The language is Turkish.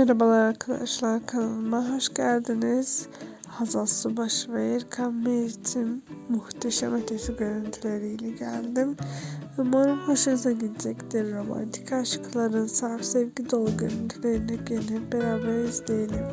Merhabalar arkadaşlar kanalıma hoş geldiniz. Hazal Subaşı ve Erkan Meriç'in muhteşem ötesi görüntüleriyle geldim. Umarım hoşunuza gidecektir. Romantik aşkların saf sevgi dolu görüntülerini gelin beraber izleyelim.